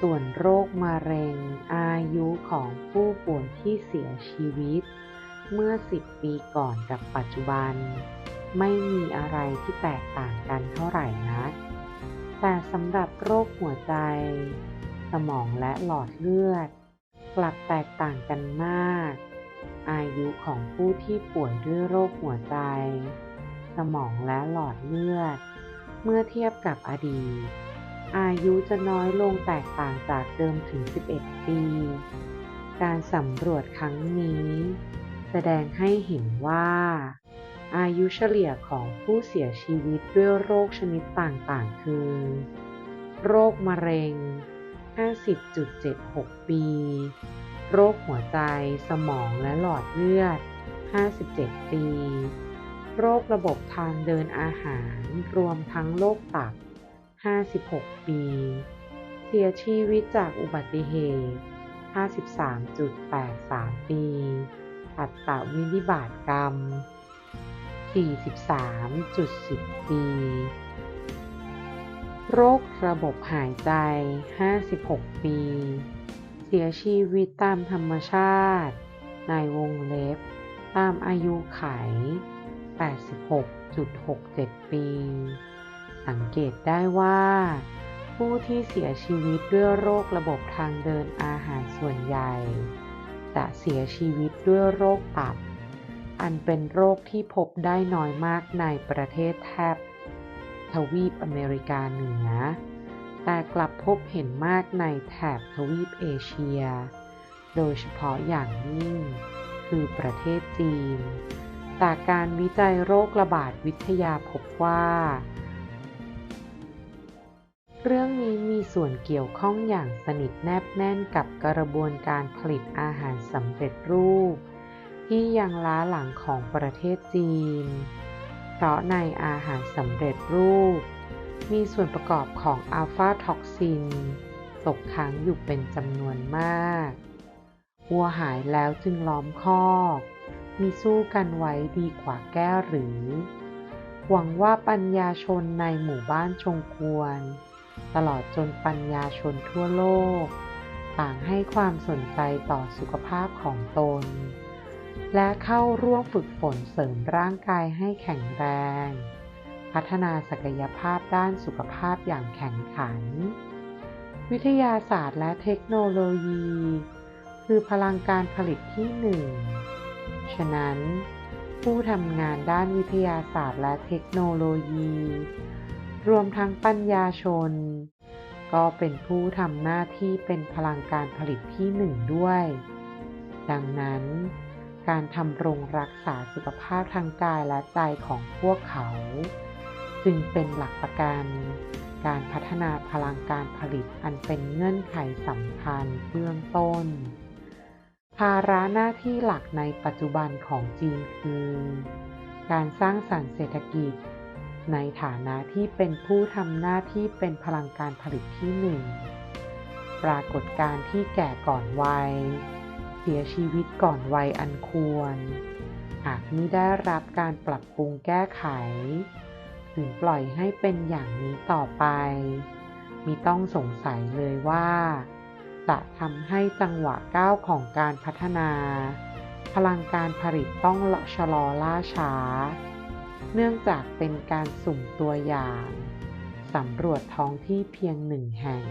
ส่วนโรคมะเร็ง อายุของผู้ป่วยที่เสียชีวิต เมื่อ 10 ปีก่อนกับปัจจุบัน ไม่มีอะไรที่แตกต่างกันเท่าไหร่นักแต่สำหรับโรคหัวใจ สมองและหลอดเลือด กลับแตกต่างกันมาก อายุของผู้ที่ป่วยด้วยโรคหัวใจ สมองและหลอดเลือด เมื่อเทียบกับอดีต อายุจะน้อยลงแตกต่างจากเดิมถึง 11 ปี การสำรวจครั้งนี้ แสดงให้เห็นว่า อายุเฉลี่ยของผู้เสียชีวิตด้วยโรคชนิดต่างๆ คือ โรคมะเร็ง 50.76 ปี โรคหัวใจ สมองและหลอดเลือด 57 ปี โรคระบบทางเดินอาหาร รวมทั้งโรคตับ 56 ปี เสียชีวิตจากอุบัติเหตุ 53.83 ปี อัตราวินิบาตกรรม 43.10 ปี โรคระบบหายใจ 56 ปี เสียชีวิตตามธรรมชาติ ในวงเล็บ ตามอายุไข 86.67 ปี สังเกตได้ว่า ผู้ที่เสียชีวิตด้วยโรคระบบทางเดินอาหารส่วนใหญ่ จะเสียชีวิตด้วยโรคตับ อันเป็นโรคที่พบได้น้อยมากในประเทศแถบทวีปอเมริกาเหนือ แต่กลับพบเห็นมากในแถบทวีปเอเชีย โดยเฉพาะอย่างยิ่ง คือประเทศจีน จากการวิจัยโรคระบาดวิทยาพบว่า เรื่องนี้มีส่วนเกี่ยวข้องอย่างสนิทแนบแน่นกับกระบวนการผลิตอาหารสำเร็จรูป ที่ยังล้าหลังของประเทศจีน เพราะในอาหารสำเร็จรูป มีส่วนประกอบของอัลฟาท็อกซิน ตกค้างอยู่เป็นจำนวนมากวัวหายแล้วจึงล้อมคอก มีสู้กันไว้ดีกว่าแก้หรือ หวังว่าปัญญาชนในหมู่บ้านชงกวน ตลอดจนปัญญาชนทั่วโลก ต่างให้ความสนใจต่อสุขภาพของตน และเข้าร่วมฝึกฝนเสริมร่างกายให้แข็งแรง พัฒนาศักยภาพด้านสุขภาพอย่างแข็งขัน วิทยาศาสตร์และเทคโนโลยี คือพลังการผลิตที่หนึ่ง ฉะนั้นผู้ทำงานด้านวิทยาศาสตร์และเทคโนโลยี รวมทั้งปัญญาชน ก็เป็นผู้ทำหน้าที่เป็นพลังการผลิตที่หนึ่งด้วย ดังนั้น การทำรงรักษาสุขภาพทางกายและใจของพวกเขา จึงเป็นหลักประกัน การพัฒนาพลังการผลิตอันเป็นเงื่อนไขสำคัญเบื้องต้น ภาระหน้าที่หลักในปัจจุบันของจีนคือ การสร้างสรรค์เศรษฐกิจ ในฐานะที่เป็นผู้ทำหน้าที่เป็นพลังการผลิตที่หนึ่ง ปรากฏการที่แก่ก่อนวัย เสียชีวิตก่อนวัยอันควรหากมิได้รับการปรับปรุงแก้ไข ถึงปล่อยให้เป็นอย่างนี้ต่อไป มีต้องสงสัยเลยว่า จะทำให้จังหวะก้าวของการพัฒนา พลังการผลิตต้องชะลอล่าช้า เนื่องจากเป็นการสุ่มตัวอย่างสำรวจท้องที่เพียงหนึ่งแห่ง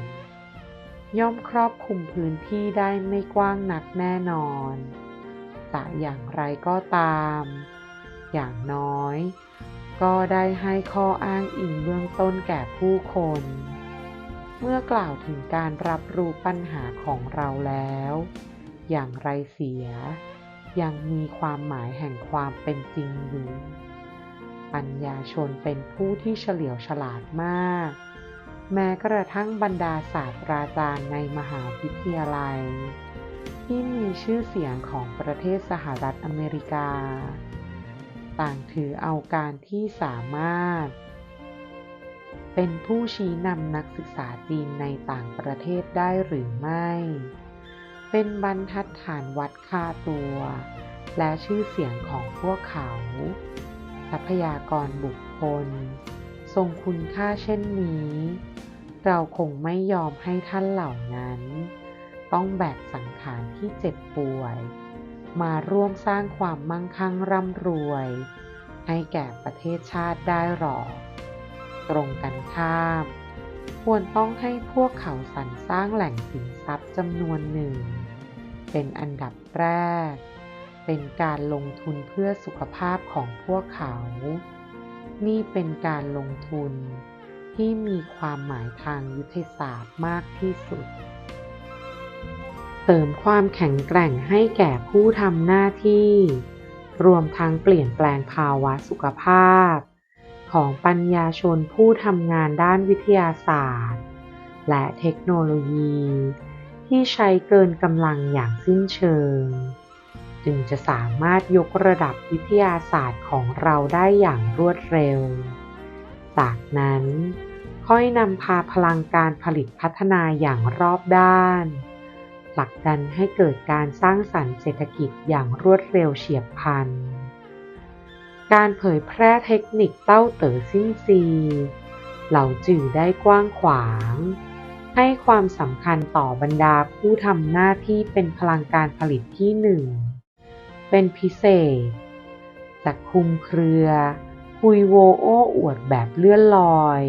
ย่อมครอบคลุมพื้นที่ได้ไม่กว้างนักแน่นอนจะอย่างไรก็ตาม อย่างน้อย ก็ได้ให้ข้ออ้างอิงเบื้องต้นแก่ผู้คน เมื่อกล่าวถึงการรับรู้ปัญหาของเราแล้ว อย่างไรเสีย ยังมีความหมายแห่งความเป็นจริงอยู่ ปัญญาชนเป็นผู้ที่เฉลียวฉลาดมาก แม้กระทั่งบรรดาศาสตราจารย์ในมหาวิทยาลัย ที่มีชื่อเสียงของประเทศสหรัฐอเมริกา ต่างถือเอาการที่สามารถ เป็นผู้ชี้นำนักศึกษาจีนในต่างประเทศได้หรือไม่ เป็นบรรทัดฐานวัดค่าตัว และชื่อเสียงของพวกเขา ทรัพยากรบุคคล ทรงคุณค่าเช่นนี้ เราคงไม่ยอมให้ท่านเหล่านั้น ต้องแบกสังขารที่เจ็บป่วย มาร่วมสร้างความมั่งคั่งร่ำรวย ให้แก่ประเทศชาติได้หรอกตรงกันข้าม ควรต้องให้พวกเขาสรรสร้างแหล่งสินทรัพย์จำนวนหนึ่ง เป็นอันดับแรก เป็นการลงทุนเพื่อสุขภาพของพวกเขา นี่เป็นการลงทุนที่มีความหมายทางยุทธศาสตร์มากที่สุดเสริมความแข็งแกร่งให้แก่ผู้ทำหน้าที่ รวมทั้งเปลี่ยนแปลงภาวะสุขภาพ ของปัญญาชนผู้ทำงานด้านวิทยาศาสตร์ และเทคโนโลยี ที่ใช้เกินกำลังอย่างสิ้นเชิง จึงจะสามารถยกระดับวิทยาศาสตร์ของเราได้อย่างรวดเร็ว จากนั้นค่อยนำพาพลังการผลิตพัฒนาอย่างรอบด้านผลักดันให้เกิดการสร้างสรรค์เศรษฐกิจอย่างรวดเร็วเฉียบพลัน การเผยแพร่เทคนิคเต้าเต๋อซิ่งซีเหล่าจื่อได้กว้างขวาง ให้ความสำคัญต่อบรรดาผู้ทำหน้าที่เป็นพลังการผลิตที่หนึ่ง เป็นพิเศษ จากคุมเครือ คุยโวโอ้อวดแบบเลื่อนลอย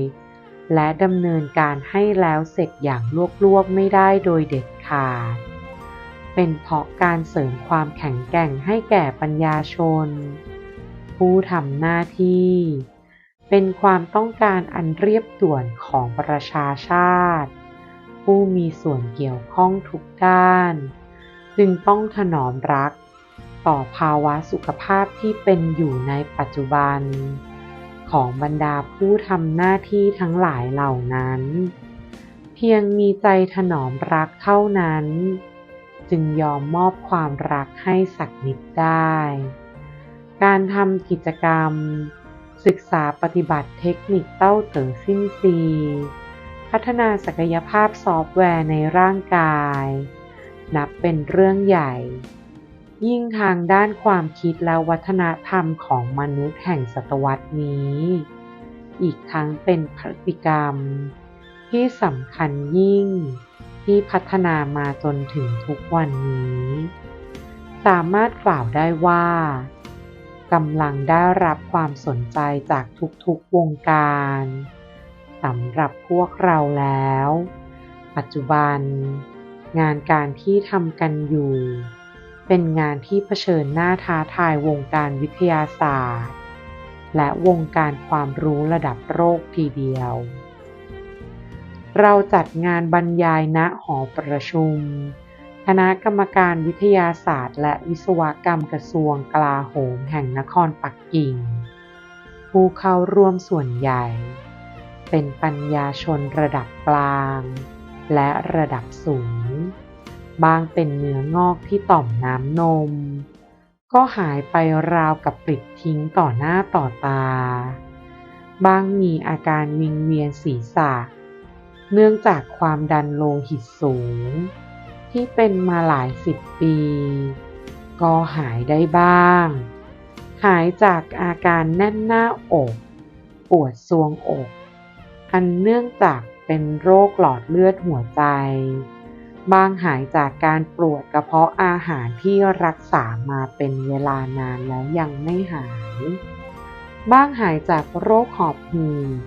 และดำเนินการให้แล้วเสร็จอย่างลวกๆไม่ได้โดยเด็ดขาด เป็นเพราะการเสริมความแข็งแกร่งให้แก่ปัญญาชน ผู้ทำหน้าที่ เป็นความต้องการอันเรียบด่วนของประชาชาติ ผู้มีส่วนเกี่ยวข้องทุกด้าน จึงต้องถนอมรัก ต่อภาวะสุขภาพที่เป็นอยู่ในปัจจุบัน ของบรรดาผู้ทำหน้าที่ทั้งหลายเหล่านั้น เพียงมีใจถนอมรักเท่านั้น จึงยอมมอบความรักให้สักนิดได้ การทำกิจกรรม ศึกษาปฏิบัติเทคนิคเต้าเต๋อซิ่งซีพัฒนาศักยภาพซอฟต์แวร์ในร่างกาย นับเป็นเรื่องใหญ่ ยิ่งทางด้านความคิดและวัฒนธรรมของมนุษย์แห่งศตวรรษนี้ อีกทั้งเป็นพฤติกรรม ที่สำคัญยิ่งที่พัฒนามาจนถึงทุกวันนี้ สามารถกล่าวได้ว่ากำลังได้รับความสนใจจากทุกๆวงการสำหรับพวกเราแล้ว ปัจจุบัน งานการที่ทำกันอยู่ เป็นงานที่เผชิญหน้าท้าทายวงการวิทยาศาสตร์ และวงการความรู้ระดับโลกทีเดียว เราจัดงานบรรยายณหอประชุม คณะกรรมการวิทยาศาสตร์ และวิศวกรรมกระทรวงกลาโหมแห่งนครปักกิ่ง ผู้เข้าร่วมส่วนใหญ่ เป็นปัญญาชนระดับกลาง และระดับสูง บางเป็นเนื้องอกที่ต่อมน้ำนม ก็หายไปราวกับปลิดทิ้งต่อหน้าต่อตา บางมีอาการวิงเวียนศีรษะ เนื่องจากความดันโลหิตสูง ที่เป็นมาหลายสิบปี ก็หายได้บ้าง หายจากอาการแน่นหน้าอก ปวดซวงอก อันเนื่องจากเป็นโรคหลอดเลือดหัวใจ บางหายจากการปวดกระเพาะอาหารที่รักษามาเป็นเวลานานแล้วยังไม่หาย บ้างหายจากโรคหอบหืด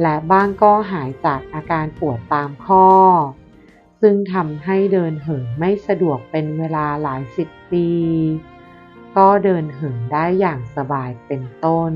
และบ้างก็หายจากอาการปวดตามข้อ ซึ่งทำให้เดินเหินไม่สะดวกเป็นเวลาหลายสิบปี ก็เดินเหินได้อย่างสบายเป็นต้น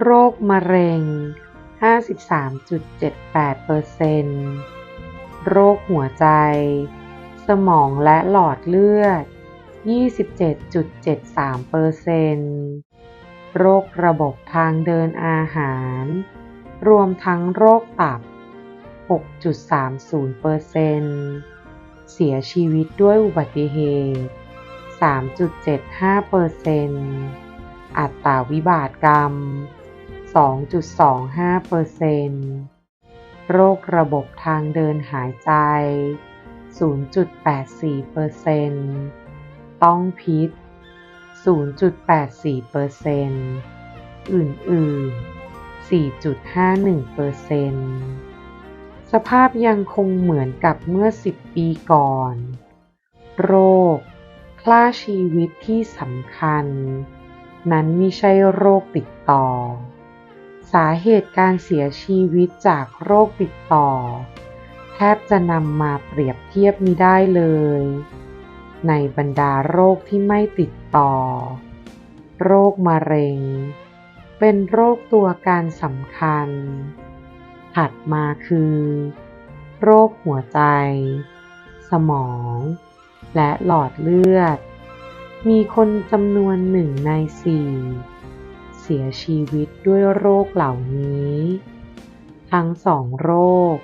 โรคมะเร็ง 53.78%โรคหัวใจ สมองและหลอดเลือด 27.73%โรคระบบทางเดินอาหาร รวมทั้งโรคตับ 6.30%เสียชีวิตด้วยอุบัติเหตุ 3.75%อัตราวิบากกรรม 2.25%โรคระบบทางเดินหายใจ 0.84%ต้องพิษ 0.84%อื่นๆ 4.51%สภาพยังคงเหมือนกับเมื่อ 10 ปีก่อน โรคคล่าชีวิตที่สำคัญ นั้นไม่ใช่โรคติดต่อ สาเหตุการเสียชีวิตจากโรคติดต่อ แทบจะนำมาเปรียบเทียบมิได้เลย ในบรรดาโรคที่ไม่ติดต่อ โรคมะเร็ง เป็นโรคตัวการสำคัญ ถัดมาคือ โรคหัวใจ สมอง และหลอดเลือด มีคนจำนวนหนึ่งในสี่ สียชีวิตด้วยโรคเหล่านี้ ทั้งสองโรค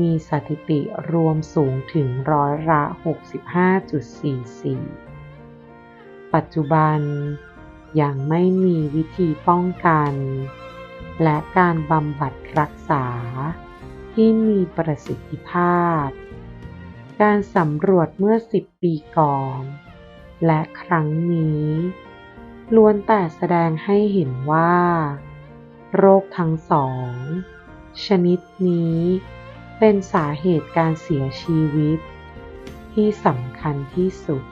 มีสถิติรวมสูงถึงร้อยละ 65.44 ปัจจุบันยังไม่มีวิธีป้องกัน และการบำบัดรักษาที่มีประสิทธิภาพ การสำรวจเมื่อ 10 ปีก่อน และครั้งนี้ ล้วนแต่แสดงให้เห็นว่า โรคทั้งสอง ชนิดนี้เป็นสาเหตุการเสียชีวิต ที่สำคัญที่สุด